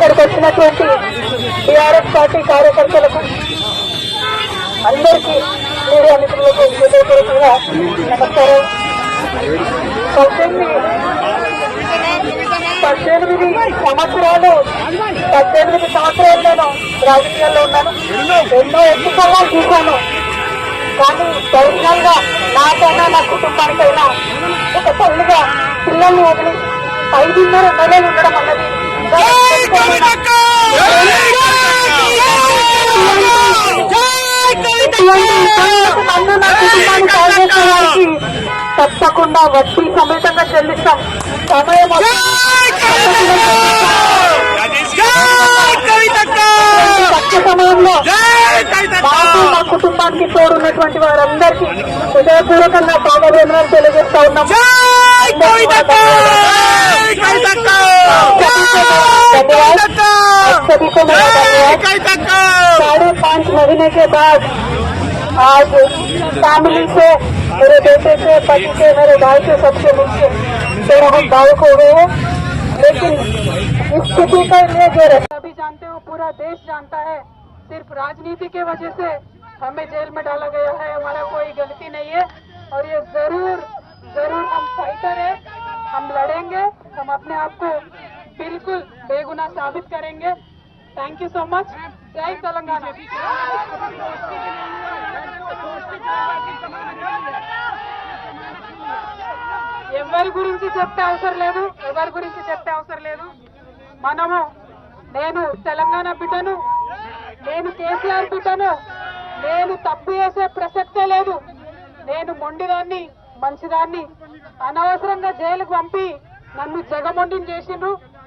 ఇక్కడికి వచ్చినటువంటి TRS party కార్యకర్తలకు అందరికీ మీడియా మిత్రులకు హృదయపూర్వకంగా నమస్కారం. పద్దెనిమిది పద్దెనిమిది సంవత్సరాలు పద్దెనిమిది సంవత్సరాలు నేను రాజకీయాల్లో ఉన్నాను. ఎన్నో ఎన్నికల్లో చూశాను. కానీ పర్సనల్గా నాకైనా నా కుటుంబానికైనా ఒక తల్లిగా పిల్లల్ని వదిలి ఐదున్నర నెలలు ఉండడం అన్నది తప్పకుండా వడ్డీ సమేతంగా చెల్లిస్తాం. సమయం తక్కువ సమయంలో మాకు మా కుటుంబానికి తోడున్నటువంటి వారందరికీ హృదయపూర్వకంగా పాదవేదనలు తెలియజేస్తా ఉన్నాం सभी को मेरा साढ़े पाँच महीने के बाद आज फैमिली से मेरे बेटे से पति से मेरे भाई से सबसे मिलके तो हम भावुक हो गए हैं। लेकिन इस स्थिति के लिए जो सभी जानते हो पूरा देश जानता है सिर्फ़ राजनीति के वजह से हमें जेल में डाला गया है। हमारा कोई गलती नहीं है। और ये ज़रूर ज़रूर हम फाइटर है। हम लड़ेंगे। हम अपने आप को बिल्कुल बेगुनाह साबित करेंगे थैंक यू सो मच जय तेलंगाना ఎవరి గురించి చెప్పే అవసరం లేదు ఎవరి గురించి చెప్పే అవసరం లేదు మనము నేను తెలంగాణ బిడ్డను నేను కేసీఆర్ బిడ్డను నేను తప్పు చేసే ప్రసక్తే లేదు నేను మొండిదాన్ని మంచిదాన్ని అనవసరంగా జైలుకు పంపి నన్ను జగమొండిని చేసిండ్రు